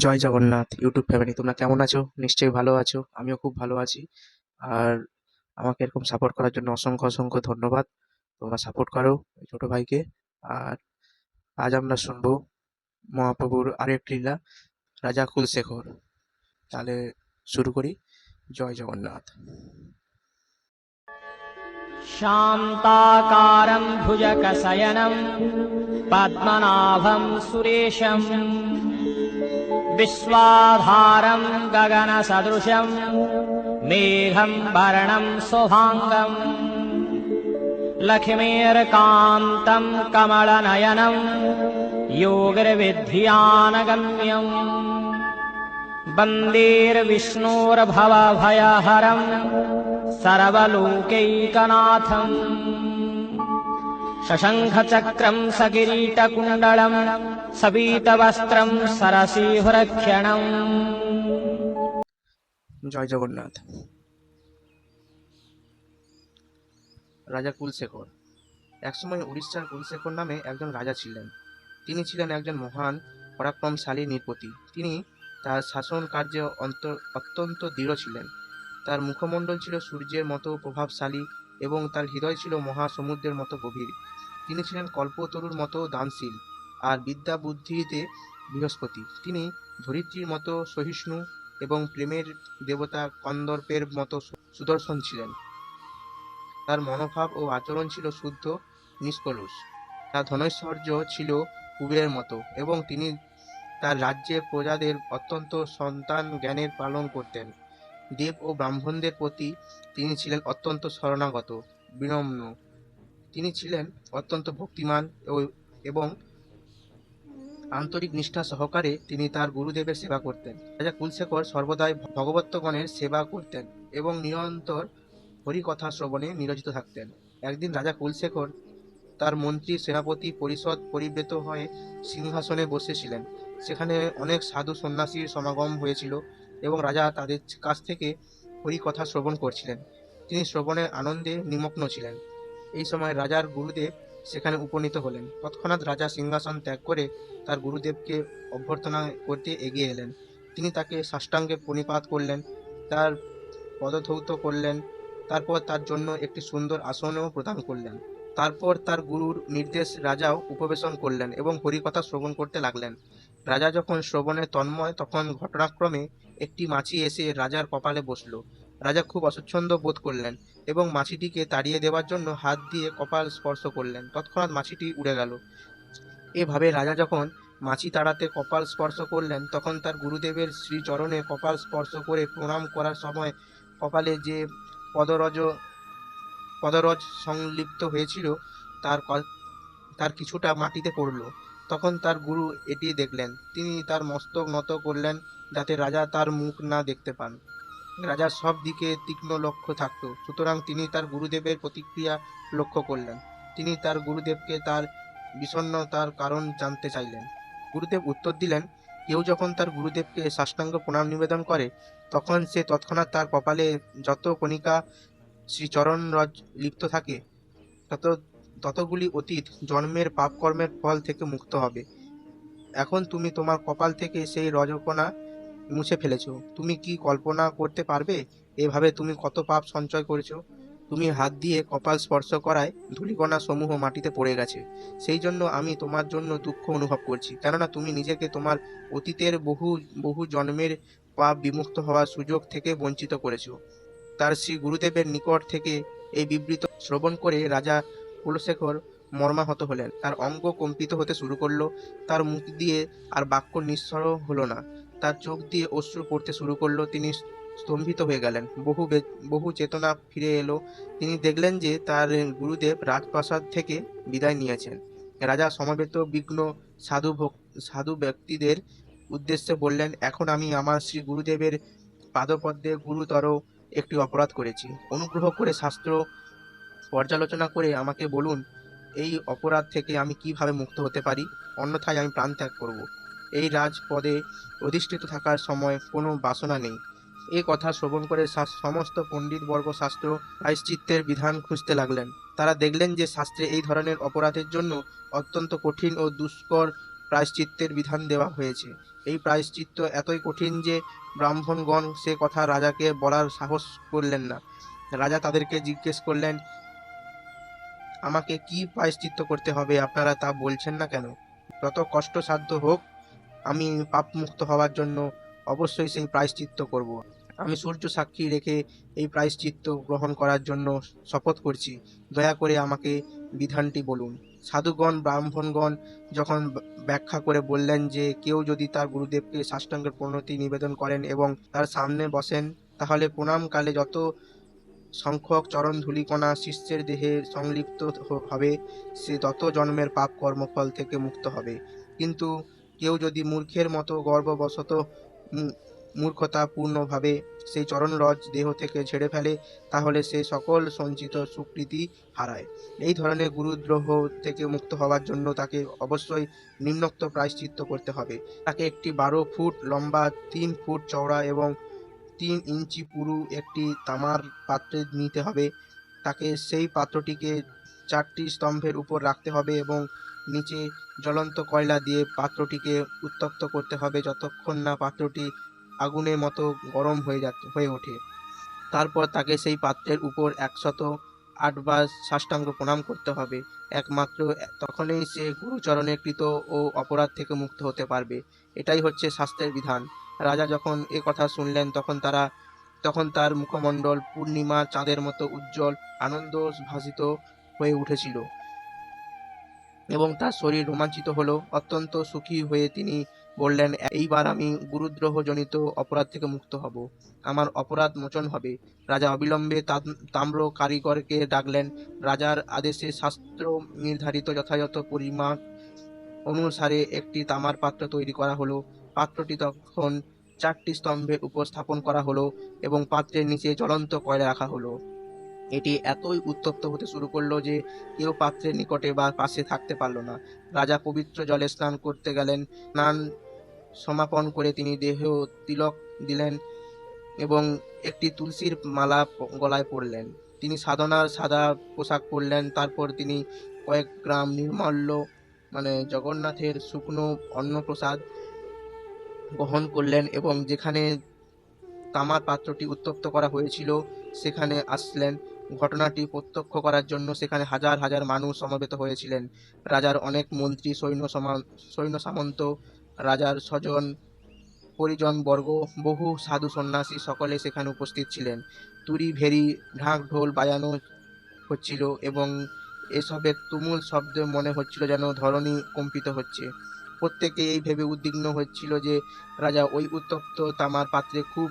জয় Jagannath YouTube family তোমরা কেমন আছো? নিশ্চয়ই ভালো আছো, আমিও খুব ভালো আছি। আর আমাকে এরকম সাপোর্ট করার জন্য অসংখ্য অসংখ্য ধন্যবাদ। তোমরা সাপোর্ট করো ছোট ভাইকে। আর আজ আমরা শুনব মহাপ্রভুর আরেক লীলা, রাজা কুলশেখর। তাহলে শুরু করি, জয় জগন্নাথ। শান্তাকারম ভুজকশয়নম পদ্মনাভম সুরেশম। विश्वाभारम् गगनसदृशम् मेघम् वरणम् शुभाङ्गम्। लक्ष्मीर्कान्तम् कमलनयनम् योगिर्विद्धियानगम्यम्। बन्देर्विष्णोर्भवभयहरम् सर्वलोकैकनाथम्। शशङ्खचक्रं सकिरीटकुण्डलं सबीतवस्त्रं सरसीहृक्षणम् জয় জগন্নাথ রাজা কুলশেখর একসময় উড়িষ্যার কুলশেখর নামে একজন রাজা ছিলেন তিনি ছিলেন একজন মহান পরাক্রমশালী নৃপতি তিনি তার শাসন কার্যে অন্ত- অত্যন্ত দৃঢ় ছিলেন তার মুখমণ্ডল ছিল সূর্যের মতো প্রভাবশালী এবং তার হৃদয় ছিল মহাসমুদ্রের মতো গভীর তিনি ছিলেন কল্পতরুর মতো দানশীল আর বিদ্যা বুদ্ধিতে বৃহস্পতি। তিনি ধরিত্রীর মতো সহিষ্ণু এবং প্রেমের দেবতা কন্দর্পের মতো সুদর্শন ছিলেন। তার মনোভাব ও আচরণ ছিল শুদ্ধ, নিষ্কলুষ। তার ধনৈশ্বর্য ছিল কুবেরের মতো এবং তিনি তার রাজ্যে প্রজাদের অত্যন্ত সন্তান জ্ঞানের পালন করতেন। দেব ও ব্রাহ্মণদের প্রতি তিনি ছিলেন অত্যন্ত শরণাগত বিনম্র তিনি ছিলেন অত্যন্ত ভক্তিমান এবং আন্তরিক নিষ্ঠা সহকারে তিনি তার গুরুদেবের সেবা করতেন। রাজা কুলশেখর সর্বদাই ভগবত্তগণের সেবা করতেন এবং নিরন্তর হরিকথা শ্রবণে নিয়োজিত থাকতেন। একদিন রাজা কুলশেখর তার মন্ত্রী, সেনাপতি, পরিষদ পরিবৃত হয়ে সিংহাসনে বসেছিলেন। সেখানে অনেক সাধু সন্ন্যাসীর সমাগম হয়েছিল এবং রাজা তাদের কাছ থেকে হরিকথা শ্রবণ করছিলেন। তিনি শ্রবণের আনন্দে নিমগ্ন ছিলেন। এই সময় রাজার গুরুদেব সেখানে উপনীত হলেন। তৎক্ষণাৎ রাজা সিংহাসন ত্যাগ করে তার গুরুদেবকে অভ্যর্থনা করতে এগিয়ে এলেন। তিনি তাকে সাষ্টাঙ্গে প্রণিপাত করলেন, তার পদধৌত করলেন, তারপর তার জন্য একটি সুন্দর আসনও প্রদান করলেন। তারপর তার গুরুর নির্দেশ রাজাও উপবেশন করলেন এবং হরিকথা শ্রবণ করতে লাগলেন। রাজা যখন শ্রবণে তন্ময়, তখন ঘটনাক্রমে একটি মাছি এসে রাজার কপালে বসল। রাজা খুব অস্বচ্ছন্দ বোধ করলেন এবং মাছিটিকে তাড়িয়ে দেওয়ার জন্য হাত দিয়ে কপাল স্পর্শ করলেন। তৎক্ষণাৎ মাছিটি উড়ে গেল। এভাবে রাজা যখন মাছি তাড়াতে কপাল স্পর্শ করলেন, তখন তার গুরুদেবের শ্রীচরণে কপাল স্পর্শ করে প্রণাম করার সময় কপালে যে পদরজ পদরজ সংলিপ্ত হয়েছিল, তার তার কিছুটা মাটিতে পড়ল। তখন তার গুরু এটি দেখলেন। তিনি তার মস্তক নত করলেন যাতে রাজা তার মুখ না দেখতে পান। রাজার সব দিকে তীক্ষ্ণ লক্ষ্য থাকতো। সুতরাং তিনি তার গুরুদেবের প্রতিক্রিয়া লক্ষ্য করলেন। তিনি তার গুরুদেবকে তার বিষণ্ণতার কারণ জানতে চাইলেন। গুরুদেব উত্তর দিলেন, কেউ যখন তার গুরুদেবকে সাষ্টাঙ্গ প্রণাম নিবেদন করে, তখন সে তৎক্ষণাৎ তার কপালে যত কণিকা শ্রীচরণ রজ লিপ্ত থাকে, তত, ততগুলি অতীত জন্মের পাপকর্মের ফল থেকে মুক্ত হবে। এখন তুমি তোমার কপাল থেকে সেই রজকণা মুছে ফেলেছো। তুমি কি কল্পনা করতে পারবে? এভাবে তুমি কত পাপ সঞ্চয় করেছ? তুমি হাত দিয়ে কপাল স্পর্শ করায় ধূলিকণা সমূহ মাটিতে পড়ে গেছে। সেই জন্য আমি তোমার জন্য দুঃখ অনুভব করছি। কেননা তুমি নিজেকে তোমার অতীতের বহু বহু জন্মের পাপ বিমুক্ত হওয়ার সুযোগ থেকে বঞ্চিত করেছ। তার শ্রী গুরুদেবের নিকট থেকে এই বিবৃত শ্রবণ করে রাজা কুলশেখর মর্মাহত হলেন। তার অঙ্গ কম্পিত হতে শুরু করল। তার মুখ দিয়ে আর বাক্য নিঃস্বর হলো না। তার চোখ দিয়ে অশ্রু পড়তে শুরু করল, তিনি স্তম্ভিত হয়ে গেলেন। বহু বহু চেতনা ফিরে এলো। তিনি দেখলেন যে তার গুরুদেব রাজপ্রাসাদ থেকে বিদায় নিয়েছেন। রাজা সমবেত, বিঘ্ন, সাধু সাধু ব্যক্তিদের উদ্দেশ্যে বললেন, এখন আমি আমার শ্রী গুরুদেবের পাদপদ্মে গুরুতর একটি অপরাধ করেছি। অনুগ্রহ করে শাস্ত্র পর্যালোচনা করে আমাকে বলুন, এই অপরাধ থেকে আমি কীভাবে মুক্ত হতে পারি? অন্যথায় আমি প্রাণ ত্যাগ করব। এই রাজপদে অধিষ্ঠিত থাকার সময় কোনো বাসনা নেই। এই কথা শ্রবণ করে সমস্ত পণ্ডিতবর্গ শাস্ত্র প্রায়শ্চিত্তের বিধান খুঁজতে লাগলেন। তারা দেখলেন যে শাস্ত্রে এই ধরনের অপরাধের জন্য অত্যন্ত কঠিন ও দুষ্কর প্রায়শ্চিত্তের বিধান দেওয়া হয়েছে। এই প্রায়শ্চিত্ত এতই কঠিন যে ব্রাহ্মণগণ সে কথা রাজাকে বলার সাহস করলেন না। রাজা তাদেরকে জিজ্ঞেস করলেন, আমাকে কি প্রায়শ্চিত্ত করতে হবে? আপনারা তা বলছেন না কেন? যত কষ্টসাধ্য হোক আমি পাপমুক্ত হওয়ার জন্য অবশ্যই সেই প্রায়শ্চিত্ত করব। আমি সূর্য সাক্ষী রেখে এই প্রায়শ্চিত্ত গ্রহণ করার জন্য শপথ করছি। দয়া করে আমাকে বিধানটি বলুন। সাধুগণ, ব্রাহ্মণগণ যখন ব্য- ব্যাখ্যা করে বললেন যে কেউ যদি তার গুরুদেবকে সাষ্টাঙ্গের পরিণতি নিবেদন করেন এবং তার সামনে বসেন, তাহলে প্রণামকালে যত সংখ্যক চরণ ধূলিকণা শিষ্যের দেহে সংলিপ্ত হবে, সে তত জন্মের পাপ কর্মফল থেকে মুক্ত হবে। কিন্তু কেউ যদি মূর্খের মতো গর্ববশত মূর্খতাপূর্ণভাবে সেই চরণরজ দেহ থেকে ঝেড়ে ফেলে, তাহলে সে সকল সঞ্চিত সুকৃতি হারায়। এই ধরনের গুরুদ্রোহ থেকে মুক্ত হওয়ার জন্য তাকে অবশ্যই নিম্নোক্ত প্রায়শ্চিত্ত করতে হবে। তাকে একটি বারো ফুট লম্বা, তিন ফুট চওড়া এবং তিন ইঞ্চি পুরু একটি তামার পাত্রে নিতে হবে। তাকে সেই পাত্রটিকে চারটি স্তম্ভের উপর রাখতে হবে এবং নিচে জ্বলন্ত কয়লা দিয়ে পাত্রটিকে উত্তপ্ত করতে হবে যতক্ষণ না পাত্রটি আগুনের মতো গরম হয়ে যা, হয়ে ওঠে। তারপর তাকে সেই পাত্রের উপর একশত আটবার সাষ্টাঙ্গ প্রণাম করতে হবে। একমাত্র তখনই সে গুরুচরণে কৃত ও অপরাধ থেকে মুক্ত হতে পারবে। এটাই হচ্ছে শাস্ত্রের বিধান। রাজা যখন এ কথা শুনলেন, তখন তারা, তখন তার মুখমণ্ডল পূর্ণিমা চাঁদের মতো উজ্জ্বল, আনন্দ ভাসিত হয়ে উঠেছিল। এবং তার শরীর রোমাঞ্চিত হলো। অত্যন্ত সুখী হয়ে তিনি বললেন, এইবার আমি গুরুদ্রোহজনিত অপরাধ থেকে মুক্ত হব। আমার অপরাধ মোচন হবে। রাজা অবিলম্বে তাম- তাম্র কারিগরকে ডাকলেন। রাজার আদেশে শাস্ত্র নির্ধারিত যথাযথ পরিমাপ অনুসারে একটি তামার পাত্র তৈরি করা হলো। পাত্রটি তখন চারটি স্তম্ভের উপস্থাপন করা হলো এবং পাত্রের নিচে জ্বলন্ত কয়লা রাখা হলো। এটি এতই উত্তপ্ত হতে শুরু করল যে কেউ পাত্রের নিকটে বা পাশে থাকতে পারল না। রাজা পবিত্র জলে স্নান করতে গেলেন, স্নান সমাপন করে তিনি দেহ তিলক দিলেন এবং একটি তুলসীর মালা গলায় পরলেন। তিনি সাধনার সাদা পোশাক পরলেন, তারপর তিনি কয়েক গ্রাম নির্মাল্য মানে জগন্নাথের শুকনো অন্নপ্রসাদ গ্রহণ করলেন এবং যেখানে তামার পাত্রটি উত্তপ্ত করা হয়েছিল, সেখানে আসলেন। ঘটনাটি প্রত্যক্ষ করার জন্য সেখানে হাজার হাজার মানুষ সমবেত হয়েছিলেন। রাজার অনেক মন্ত্রী, সৈন্য সৈন্য সামন্ত, রাজার স্বজন, পরিজন বর্গ, বহু সাধু সন্ন্যাসী সকলে সেখানে উপস্থিত ছিলেন। তুরি, ভেরি, ঢাক, ঢোল বাজানো হচ্ছিল এবং এসবের তুমুল শব্দ মনে হচ্ছিল যেন ধরণী কম্পিত হচ্ছে। প্রত্যেকে এই ভেবে উদ্বিগ্ন হচ্ছিল যে রাজা ওই উত্তপ্ত তামার পাত্রে খুব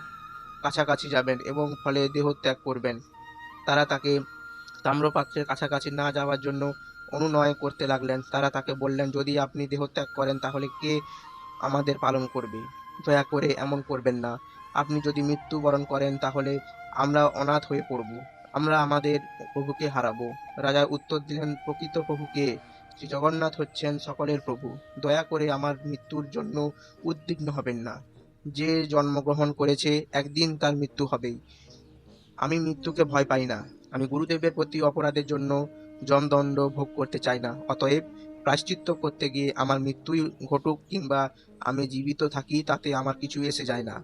কাছাকাছি যাবেন এবং ফলে দেহত্যাগ করবেন। তারা তাকে তাম্রপাত্রের কাছাকাছি না যাওয়ার জন্য অনুনয় করতে লাগলেন। তারা তাকে বললেন, যদি আপনি দেহত্যাগ করেন, তাহলে কে আমাদের পালন করবে? দয়া করে এমন করবেন না। আপনি যদি মৃত্যুবরণ করেন, তাহলে আমরা অনাথ হয়ে পড়ব। আমরা আমাদের প্রভুকে হারাবো। রাজা উত্তর দিলেন, প্রকৃত প্রভুকে শ্রী জগন্নাথ হচ্ছেন সকলের প্রভু। দয়া করে আমার মৃত্যুর জন্য উদ্বিগ্ন হবেন না। যে জন্মগ্রহণ করেছে, একদিন তার মৃত্যু হবেই। আমি মৃত্যুকে ভয় পাই না। আমি গুরুদেবের প্রতি অপরাধের জন্য জমদণ্ড ভোগ করতে চাই না। অতএব প্রায়শ্চিত্ত করতে গিয়ে আমার মৃত্যুই ঘটুক কিংবা আমি জীবিত থাকি, তাতে আমার কিছু এসে যায় না।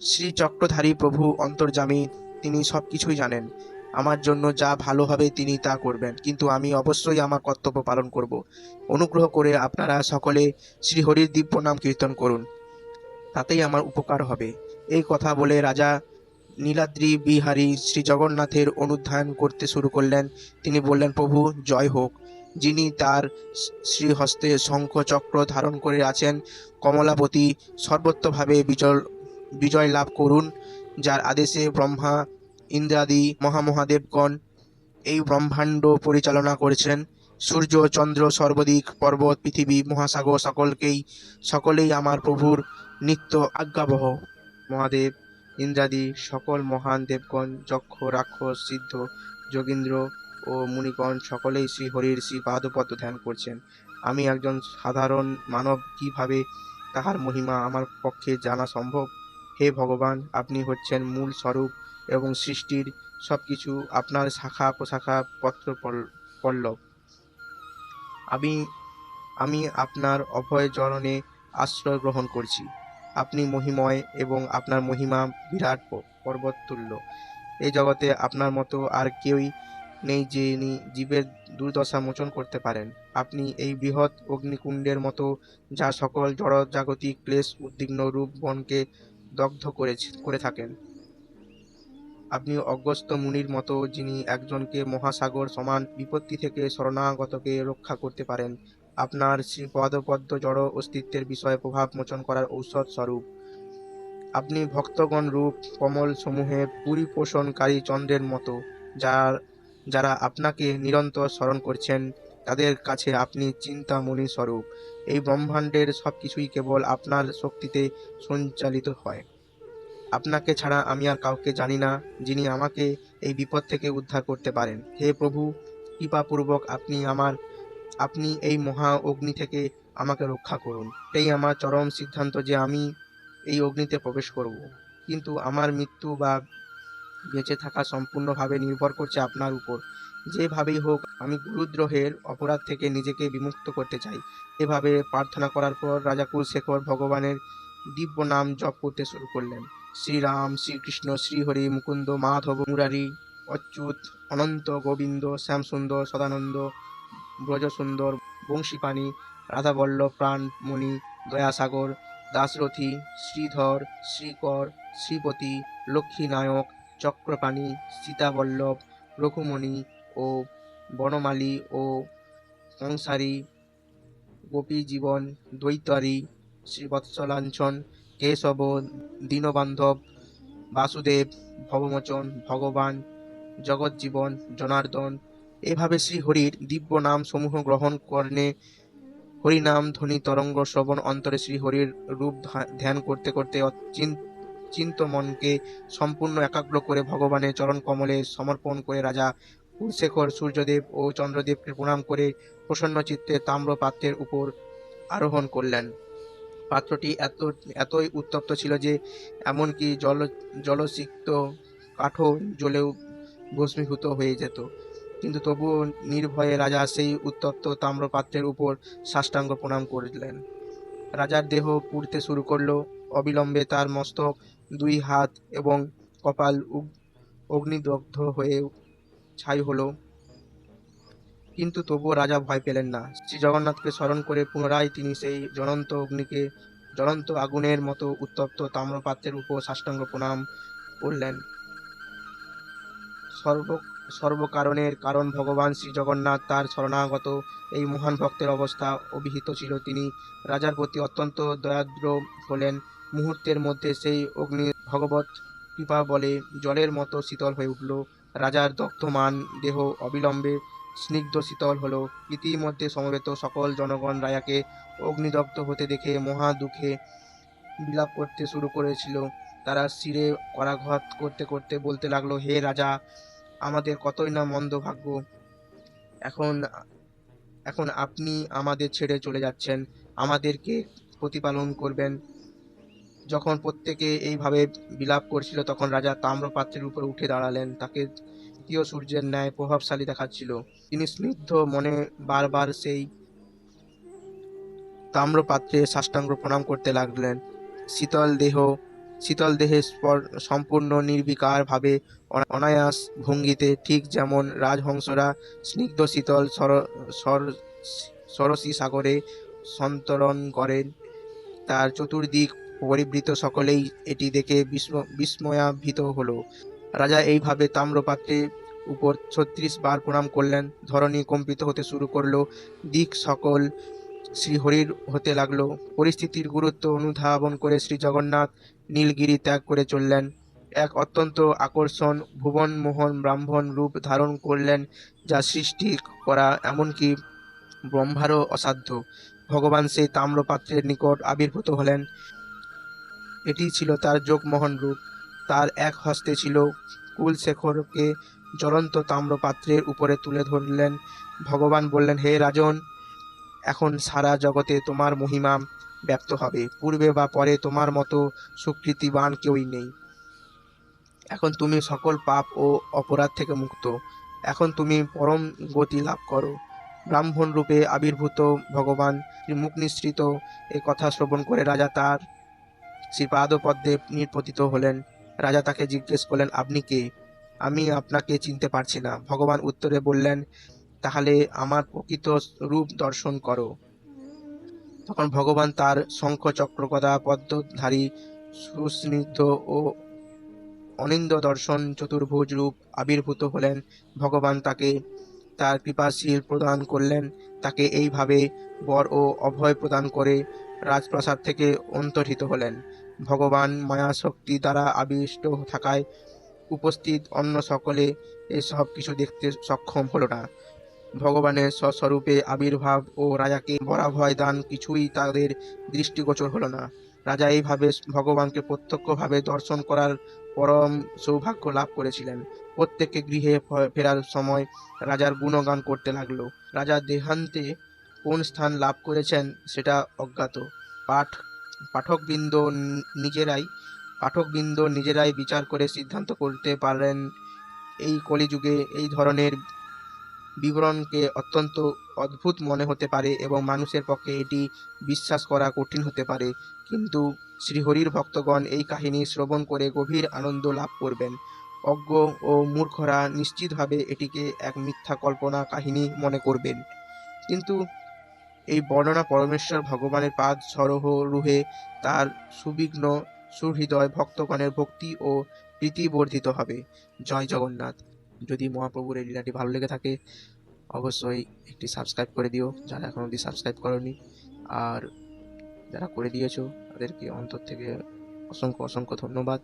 শ্রী চক্রধারী প্রভু অন্তর্যামী, তিনি সব কিছুই জানেন। আমার জন্য যা ভালো হবে তিনি তা করবেন। কিন্তু আমি অবশ্যই আমার কর্তব্য পালন করব। অনুগ্রহ করে আপনারা সকলে শ্রী হরির দিব্য নাম কীর্তন করুন। তাতেই আমার উপকার হবে। এই কথা বলে রাজা নীলাদ্রি বিহারী শ্রী জগন্নাথের অনুধ্যান করতে শুরু করলেন। তিনি বললেন, প্রভু, জয় হোক। যিনি তার শ্রীহস্তে শঙ্খ চক্র ধারণ করে আছেন, কমলাপতি সর্বত্রভাবে বিজয় বিজয় লাভ করুন, যার আদেশে ব্রহ্মা, ইন্দ্রাদি, মহামহাদেবগণ এই ব্রহ্মাণ্ড পরিচালনা করেছেন। সূর্য, চন্দ্র, সর্বদিক, পর্বত, পৃথিবী, মহাসাগর সকলকেই, সকলেই আমার প্রভুর নিত্য আজ্ঞাবহ। মহাদেব ইন্দ্রাদি, সকল মহান দেবগণ, যক্ষ, রাক্ষস, সিদ্ধ, যোগীন্দ্র ও মুনিগণ সকলেই শ্রী হরির শ্রী পাদপদ্ম ধ্যান করছেন। আমি একজন সাধারণ মানব, কীভাবে তাহার মহিমা আমার পক্ষে জানা সম্ভব? হে ভগবান, আপনি হচ্ছেন মূল স্বরূপ এবং সৃষ্টির সবকিছু আপনার শাখা প্রশাখা পত্র পল- পল্লব। আমি আমি আপনার অভয় চরণে আশ্রয় গ্রহণ করছি। আপনি মহিময় এবং আপনার মহিমা বিরাট প- পর্বততুল্য এই জগতে আপনার মতো আর কেউই নেই যিনি জীবের দুর্দশা মোচন করতে পারেন। আপনি এই বৃহৎ অগ্নিকুণ্ডের মতো যা সকল জড়জাগতিক ক্লেশ, উদ্বিগ্ন রূপ, বনকে দগ্ধ করে করে থাকেন। আপনি অগস্ত্য মুনির মতো যিনি একজনকে মহাসাগর সমান বিপত্তি থেকে শরণাগতকে রক্ষা করতে পারেন আপনার পদপদ্ম জড় অস্তিত্বের বিষয়ে প্রভাব মোচন করার ঔষধ স্বরূপ। আপনি ভক্তগণ রূপ কমল সমূহে পরিপোষণকারী চন্দ্রের মতো, যার, যারা আপনাকে নিরন্তর স্মরণ করছেন, তাদের কাছে আপনি চিন্তামণি স্বরূপ। এই ব্রহ্মাণ্ডের সব কিছুই কেবল আপনার শক্তিতে সঞ্চালিত হয়। আপনাকে ছাড়া আমি আর কাউকে জানি না, যিনি আমাকে এই বিপদ থেকে উদ্ধার করতে পারেন। হে প্রভু, কৃপাপূর্বক আপনি আমার আপনি এই মহা অগ্নি থেকে আমাকে রক্ষা করুন। এই আমার চরম সিদ্ধান্ত যে আমি এই অগ্নিতে প্রবেশ করব। কিন্তু আমার মৃত্যু বা বেঁচে থাকা সম্পূর্ণভাবে নির্ভর করছে আপনার উপর। যেভাবেই হোক, আমি গুরুদ্রোহের অপরাধ থেকে নিজেকে বিমুক্ত করতে চাই। এভাবে প্রার্থনা করার পর রাজা কুলশেখর ভগবানের দিব্য নাম জপ করতে শুরু করলেন। শ্রীরাম, শ্রীকৃষ্ণ, শ্রীহরি, মুকুন্দ, মাধব, মুরারি, অচ্যুত, অনন্ত, গোবিন্দ, শ্যামসুন্দর, সদানন্দ ব্রজসুন্দর, বংশীপাণি, রাধাবল্লভ, প্রাণমণি, দয়াসাগর দাসরথী শ্রীধর, শ্রীকর, শ্রীপতি, লক্ষ্মীনায়ক, চক্রপাণি, সীতাবল্লভ, রঘুমণি ও বনমালী ও সংসারী, গোপীজীবন দৈতারী শ্রীবৎসলাঞ্ছন কেশব, দীনবান্ধব, বাসুদেব, ভবমোচন, ভগবান, জগজ্জীবন, জনার্দন এভাবে শ্রী হরির দিব্য নাম সমূহ গ্রহণ করনে। হরিনাম ধ্বনি তরঙ্গ শ্রবণ অন্তরে শ্রী হরির রূপ ধ্যান করতে করতে চিন্ত চিন্তমনকে সম্পূর্ণ একাগ্র করে ভগবানের চরণ কমলে সমর্পণ করে রাজা কুলশেখর, সূর্যদেব ও চন্দ্রদেবকে প্রণাম করে প্রসন্ন চিত্তে তাম্র পাত্রের উপর আরোহণ করলেন। পাত্রটি এত, এতই উত্তপ্ত ছিল যে এমনকি জল, জলসিক্ত কাঠও জ্বলেও ভস্মীভূত হয়ে যেত। কিন্তু তবুও নির্ভয়ে রাজা সেই উত্তপ্ত তাম্রপাত্রের উপর সাষ্টাঙ্গ প্রণাম করলেন। রাজার দেহ পুড়তে শুরু করল। অবিলম্বে তার মস্তক, দুই হাত এবং কপাল অগ্নিদগ্ধ হয়ে ছাই হলো। কিন্তু তবুও রাজা ভয় পেলেন না। শ্রী জগন্নাথকে স্মরণ করে পুনরায় তিনি সেই জ্বলন্ত অগ্নিকে, জ্বলন্ত আগুনের মতো উত্তপ্ত তাম্রপাত্রের উপর সাষ্টাঙ্গ প্রণাম করলেন। সর্ব সর্বকারণের কারণ ভগবান শ্রী জগন্নাথ তার শরণাগত। এই মহান ভক্তের অবস্থা অভিহিত ছিল। তিনি রাজার প্রতি অত্যন্ত দয়াদ্র হলেন। মুহূর্তের মধ্যে সেই অগ্নি ভগবত কৃপা বলে জলের মতো শীতল হয়ে উঠল। রাজার দগ্ধমান দেহ অবিলম্বে স্নিগ্ধ শীতল হলো। ইতিমধ্যে সমবেত সকল জনগণ রায়াকে অগ্নিদগ্ধ হতে দেখে মহা দুঃখে বিলাপ করতে শুরু করেছিল। তারা শিরে করাঘাত করতে করতে বলতে লাগল, হে রাজা আমাদের কতই না মন্দ ভাগ্য। এখন এখন আপনি আমাদের ছেড়ে চলে যাচ্ছেন, আমাদেরকে প্রতিপালন করবেন। যখন প্রত্যেকে এইভাবে বিলাপ করছিল, তখন রাজা তাম্রপাত্রের উপর উঠে দাঁড়ালেন। তাকে তৃতীয় সূর্যের ন্যায় প্রভাবশালী দেখাচ্ছিল। তিনি স্নিগ্ধ মনে বারবার সেই তাম্রপাত্রে সাষ্টাঙ্গ প্রণাম করতে লাগলেন। শীতল দেহ শীতল দেহে সম্পূর্ণ নির্বিকার ভাবে অনায়াস ভঙ্গিতে ঠিক যেমন রাজহংসরা স্নিগ্ধ শীতল সর- সর- সরসী সাগরে সন্তরণ করেন। তার চতুর্দিক পরিবৃত সকলেই এটি দেখে বিস্ম- বিস্ময়াভীত হলো। রাজা এইভাবে তাম্রপাত্রে উপর ছত্রিশ বার প্রণাম করলেন। ধরণী কম্পিত হতে শুরু করল। দিক সকল শ্রীহরির হতে লাগল। পরিস্থিতির গুরুত্ব অনুধাবন করে শ্রী জগন্নাথ নীলগিরি ত্যাগ করে চললেন। এক অত্যন্ত আকর্ষণ ভুবন মোহন ব্রাহ্মণ রূপ ধারণ করলেন যা সৃষ্টি করা এমনকি ব্রহ্মারও অসাধ্য। ভগবান সেই তাম্রপাত্রের নিকট আবির্ভূত হলেন। এটি ছিল তার যোগমোহন রূপ। তার এক হস্তে ছিল কুলশেখরকে জ্বলন্ত তাম্রপাত্রের উপরে তুলে ধরলেন। ভগবান বললেন, হে রাজন এখন সারা জগতে তোমার মহিমা ব্যক্ত হবে। পূর্বে বা পরে তোমার মতো সুকৃতিবান কেউই নেই। এখন তুমি সকল পাপ ও অপরাধ থেকে মুক্ত। এখন তুমি পরম গতি লাভ করো। ব্রাহ্মণ রূপে আবির্ভূত ভগবান মুখ নিঃসৃত এ কথা শ্রবণ করে রাজা তার শ্রীপাদপদ্মে নির্পতিত হলেন। রাজা তাকে জিজ্ঞেস করলেন, আপনি কে? আমি আপনাকে চিনতে পারছি না। ভগবান উত্তরে বললেন তাহলে আমার প্রকৃত রূপ দর্শন করো। তখন ভগবান তার শঙ্খ চক্র গদা পদ্মধারী সুস্নিগ্ধ ও অনিন্দ দর্শন চতুর্ভুজ রূপ আবির্ভূত হলেন। ভগবান তাকে তার কৃপাশীল প্রদান করলেন। তাকে এইভাবে বর ও অভয় প্রদান করে রাজপ্রাসাদ থেকে অন্তর্হিত হলেন। ভগবান মায়া শক্তি দ্বারা আবিষ্ট থাকায় উপস্থিত অন্য সকলে এসব কিছু দেখতে সক্ষম হলো না। ভগবানের স্বস্বরূপে আবির্ভাব ও রাজাকে বরাভয় দান, কিছুই তাদের দৃষ্টিগোচর হলো না। রাজা এইভাবে ভগবানকে প্রত্যক্ষভাবে দর্শন করার পরম সৌভাগ্য লাভ করেছিলেন। প্রত্যেককে গৃহে ফেরার সময় রাজার গুণগান করতে লাগল। রাজা দেহান্তে কোন স্থান লাভ করেছেন সেটা অজ্ঞাত। পাঠ, পাঠকবৃন্দ নিজেরাই পাঠকবৃন্দ নিজেরাই বিচার করে সিদ্ধান্ত করতে পারেন। এই কলিযুগে এই ধরনের বিবরণকে অত্যন্ত অদ্ভুত মনে হতে পারে এবং মানুষের পক্ষে এটি বিশ্বাস করা কঠিন হতে পারে। কিন্তু শ্রীহরির ভক্তগণ এই কাহিনী শ্রবণ করে গভীর আনন্দ লাভ করবেন। অজ্ঞ ও মূর্খরা নিশ্চিতভাবে এটিকে এক মিথ্যা কল্পনা কাহিনী মনে করবেন। কিন্তু এই বর্ণনা পরমেশ্বর ভগবানের পাদ, সরহ, রুহে তার সুবিঘ্ন সুহৃদয় ভক্তগণের ভক্তি ও প্রীতি বর্ধিত হবে। জয় জগন্নাথ। যদি মহাপ্রভুর এই লীলাটি ভালো লেগে থাকে, অবশ্যই একটি সাবস্ক্রাইব করে দিও, যারা এখন অব্দি সাবস্ক্রাইব করনি। আর যারা করে দিয়েছ, তাদেরকে অন্তর থেকে অসংখ্য অসংখ্য ধন্যবাদ।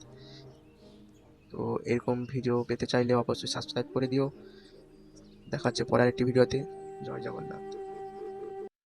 তো এরকম ভিডিও পেতে চাইলে অবশ্যই সাবস্ক্রাইব করে দিও। দেখা হচ্ছে পরের একটি ভিডিওতে জয় জগন্নাথ।